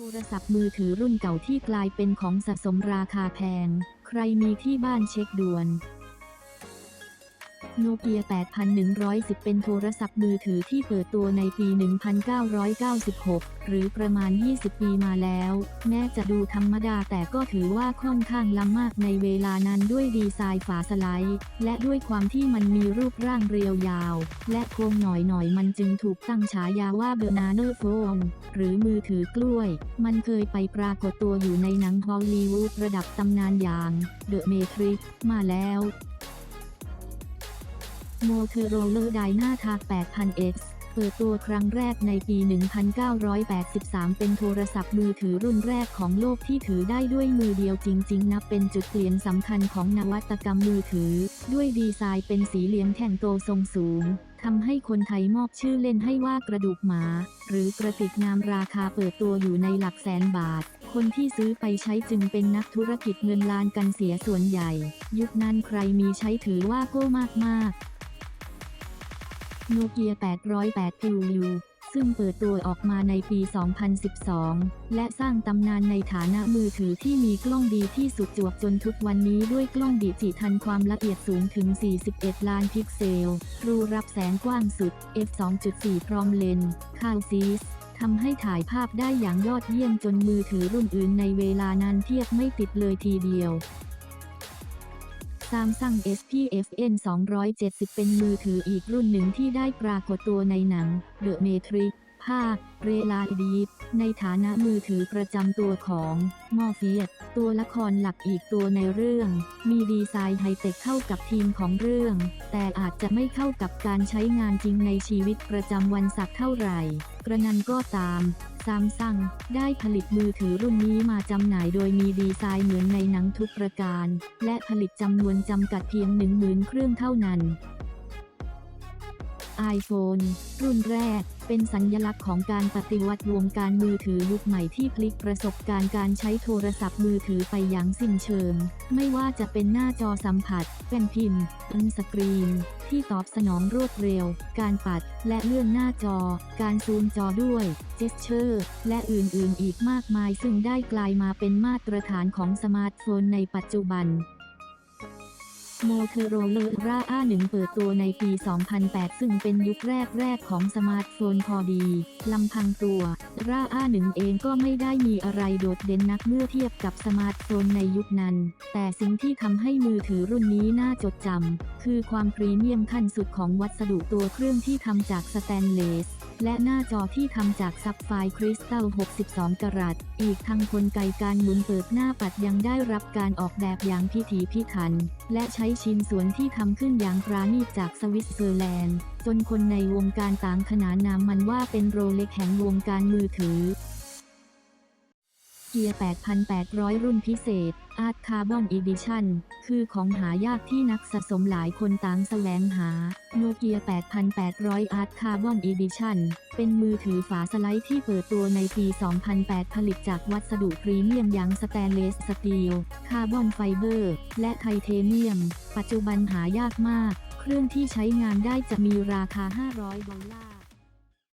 โทรศัพท์มือถือรุ่นเก่าที่กลายเป็นของสะสมราคาแพง ใครมีที่บ้านเช็คด่วน โนเกีย 8110 เป็นโทรศัพท์มือถือที่เปิดตัวในปี 1996 หรือประมาณ 20 ปีมาแล้ว แม้จะดูธรรมดาแต่ก็ถือว่าค่อนข้างล้ำมากในเวลานั้นด้วยดีไซน์ฝาสไลด์ และด้วยความที่มันมีรูปร่างเรียวยาว และโค้งหน่อยหน่อยๆมันจึงถูกตั้งฉายาว่าเบอร์นาเนอร์โฟนหรือมือถือกล้วย มันเคยไปปรากฏตัวอยู่ในหนังฮอลลีวูดระดับตำนานอย่าง The Matrix มาแล้ว Motorola Dynatac 8000X เปิดตัวครั้งแรกในปี 1983 เป็นโทรศัพท์มือถือรุ่นแรกของโลกที่ถือได้ด้วยมือเดียวจริง ๆ นับเป็นจุดเปลี่ยนสำคัญของนวัตกรรมมือถือ ด้วยดีไซน์เป็นสีเหลี่ยมแท่งโตทรงสูงทำให้คนไทยมอบชื่อเล่นให้ว่ากระดูกหมา หรือกระติกน้ำราคาเปิดตัวอยู่ในหลักแสนบาท คนที่ซื้อไปใช้จึงเป็นนักธุรกิจเงินล้านกันเสียส่วนใหญ่ ยุคนั้นใครมีใช้ถือว่าโก้มากๆ โนเกีย808 QU ซึ่งเปิดตัวออกมาในปี 2012 และสร้างตำนานในฐานะมือถือที่มีกล้องดีที่สุดจวบจนทุกวันนี้ด้วยกล้องดิจิทัลความละเอียดสูงถึง 41 ล้านพิกเซล รูรับแสงกว้างสุด f 2.4 พร้อมเลนส์คาวซีสทำให้ถ่ายภาพได้อย่างยอดเยี่ยมจนมือถือรุ่นอื่นในเวลานั้นเทียบไม่ติดเลยทีเดียว Samsung SPFN 270 เป็นมือถืออีกรุ่นหนึ่งที่ได้ปรากฏตัวในหนัง The Matrix ภาคเรลาดีฟในฐานะมือถือประจำตัวของมอร์ฟีสตัวละครหลักอีกตัวในเรื่อง มีดีไซน์ไฮเทคเข้ากับทีมของเรื่อง แต่อาจจะไม่เข้ากับการใช้งานจริงในชีวิตประจำวันสักเท่าไหร่ กระนั้นก็ตาม ซัมซังได้ผลิตมือถือรุ่นนี้มาจำหน่ายโดยมีดีไซน์เหมือนในหนังทุกประการ และผลิตจำนวนจำกัดเพียง 1 0,000 เครื่องเท่านั้น iPhone รุ่นแรก เป็นสัญญลักษณ์ของการปฏิวัติวงการมือถือยุคใหม่ที่พลิกประสบการณ์การใช้โทรศัพท์มือถือไปอย่างสิ้นเชิง ไม่ว่าจะเป็นหน้าจอสัมผัส แป้นพิมพ์อันสกรีน ที่ตอบสนองรวดเร็ว การปัด และเลื่อนหน้าจอ การซูมจอด้วย เจสเชอร์ และอื่นๆ อีกมากมายซึ่งได้กลายมาเป็นมาตรฐานของสมาร์ทโฟนในปัจจุบัน โมเทโรเลอราอาหนึ่งเปิดตัวในปี 2008 ซึ่งเป็นยุคแรกๆของสมาร์ทโฟนพอดี ลำพังตัว ราอาหนึ่งเองก็ไม่ได้มีอะไรโดดเด่นนักเมื่อเทียบกับสมาร์ทโฟนในยุคนั้น แต่สิ่งที่ทำให้มือถือรุ่นนี้น่าจดจำ คือความพรีเมียมขั้นสุดของวัสดุตัวเครื่องที่ทำจากสแตนเลสและหน้าจอที่ทำจากซับไฟคริสตัล 62 กรัต อีกทั้งกลไกการหมุนเปิดหน้าปัดยังได้รับการออกแบบอย่างพิถีพิถัน และใช้ชิ้นส่วนที่ทำขึ้นอย่างปราณีตจากสวิตเซอร์แลนด์ นคนในวงการต่างขนานนามมันว่าเป็นโรเล็กแห่งวงการมือถือ เกียร์ 8,800 รุ่นพิเศษ Art Carbon Edition คือของหายากที่นักสะสมหลายคนต่างแสวงหาโนเกีย 8,800 Art Carbon Edition เป็นมือถือฝาสไลด์ที่เปิดตัวในปี 2008 ผลิตจากวัสดุพรีเมียมอย่างสแตนเลสสตีล คาร์บอนไฟเบอร์ และไทเทเนียม ปัจจุบันหายากมาก เครื่องที่ใช้งานได้จะมีราคา 500 ดอลลาร์